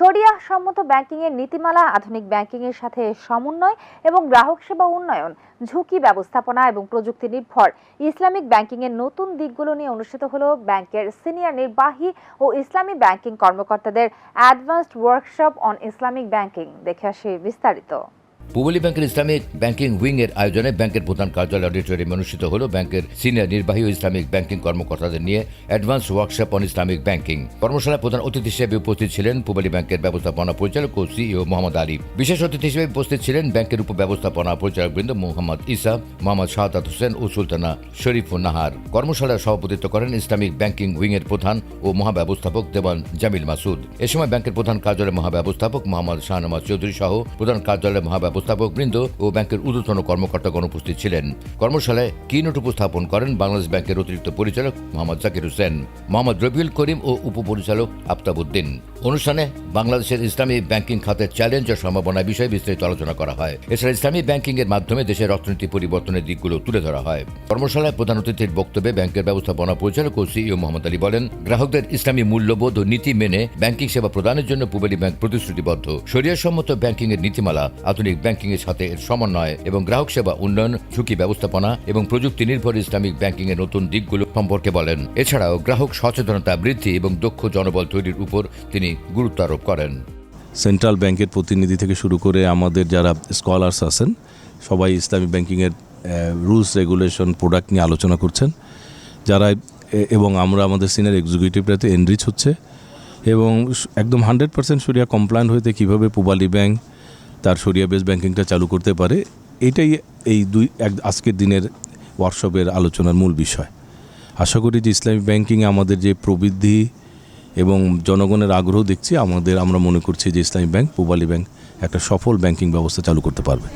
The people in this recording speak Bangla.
শরিয়াহ সম্মত ব্যাংকিংয়ের নীতিমালা, আধুনিক ব্যাংকিংয়ের সাথে সমন্বয় এবং গ্রাহক সেবা উন্নয়ন, ঝুঁকি ব্যবস্থাপনা এবং প্রযুক্তি নির্ভর। ইসলামিক ব্যাংকিংয়ের নতুন দিকগুলো নিয়ে অনুষ্ঠিত হলো ব্যাংকের সিনিয়র নির্বাহী ও ইসলামী ব্যাংকিং কর্মকর্তাদের advanced workshop on Islamic banking. দেখে আসি বিস্তারিত। পূবলী ব্যাংকের ইসলামিক ব্যাংকিং উইং এর আয়োজনে ব্যাংকের প্রধান কার্যালয় অডিটোরিয়ামে অনুষ্ঠিত হল ব্যাংকের সিনিয়র নির্বাহী ইসলামিক ব্যাংকিং কর্মকর্তাদের নিয়ে advance workshop on Islamic banking. কর্মশালায় প্রধান অতিথি হিসেবে উপস্থিত ছিলেন পূবলী ব্যাংকের ব্যবস্থাপনা পরিচালক ও সিইও মোহাম্মদ আলী। বিশেষ অতিথি হিসেবে উপস্থিত ছিলেন ব্যাংকের উপব্যবস্থাপনা পরিচালক বৃন্দ মোহাম্মদ ইসা, মোহাম্মদ শাহাদাত হোসেন ও সুলতানা শরীফ নাহার। কর্মশালায় সভাপতিত্ব করেন ইসলামিক ব্যাংকিং উইং এর প্রধান ও মহাব্যবস্থাপক দেবান জামিল মাসুদ। এ সময় ব্যাংকের প্রধান কার্যালয়ের মহাব্যবস্থাপক মোহাম্মদ শাহনওয়াজ চৌধুরী সহ প্রধান কার্যালয়ের মহাব্যবস্থাপক বৃন্দ ও ব্যাংকের ঊর্ধ্বতন কর্মকর্তাগণ উপস্থিত ছিলেন। কর্মশালায় কিনোট উপস্থাপন করেন বাংলাদেশ ব্যাংকের অতিরিক্ত পরিচালক মোহাম্মদ জাকির হোসেন, মোহাম্মদ রবিউল করিম ও উপপরিচালক আফতাবুদ্দিন অনুষ্ঠানে বাংলাদেশের ইসলামী ব্যাংকিং খাতের চ্যালেঞ্জ ও সম্ভাবনা বিষয়ে বিস্তারিত আলোচনা করা হয়। এছাড়া ইসলামী ব্যাংকিং এর মাধ্যমে দেশের অর্থনীতি পরিবর্তনের দিকগুলো তুলে ধরা হয়। কর্মশালায় প্রধান অতিথির বক্তব্যে ব্যাংকের ব্যবস্থাপনা পরিচালক ও সিইও মোহাম্মদ আলী বলেন, গ্রাহকদের ইসলামী মূল্যবোধ ও নীতি মেনে ব্যাংকিং সেবা প্রদানের জন্য পুবেলি ব্যাংক প্রতিশ্রুতিবদ্ধ। সম্মত ব্যাংকিং এর নীতিমালা আধুনিক ব্যাংকিং এর সাথে এর সমন্বয় এবং গ্রাহক সেবা উন্নয়ন, ঝুঁকি ব্যবস্থাপনা এবং প্রযুক্তি নির্ভর ইসলামিক ব্যাংকিং এর নতুন দিকগুলো সম্পর্কে বলেন। এছাড়াও গ্রাহক সচেতনতা বৃদ্ধি এবং দক্ষ জনবল তৈরির উপর তিনি গুরুত্ব আরোপ করেন। সেন্ট্রাল ব্যাংকের প্রতিনিধি থেকে শুরু করে আমাদের যারা স্কলার্স আছেন, সবাই ইসলামী ব্যাংকিংয়ের রুলস, রেগুলেশন, প্রোডাক্ট নিয়ে আলোচনা করছেন। যারা এবং আমরা আমাদের সিনিয়র এক্সিকিউটিভরাতে এনরিচ হচ্ছে এবং একদম হান্ড্রেড পার্সেন্ট সরিয়া কমপ্লায়েন্ট হইতে কীভাবে পুবালি ব্যাংক তার সরিয়া বেস ব্যাংকিংটা চালু করতে পারে, এটাই এই দুই, এক, আজকের দিনের ওয়ার্কশপের আলোচনার মূল বিষয়। আশা করি যে ইসলামিক ব্যাংকিং আমাদের যে প্রবৃদ্ধি এবং জনগণের আগ্রহ দেখছি, আমাদের, আমরা মনে করছি যে ইসলামিক ব্যাংক পূবালী ব্যাংক একটা সফল ব্যাংকিং ব্যবস্থা চালু করতে পারবে।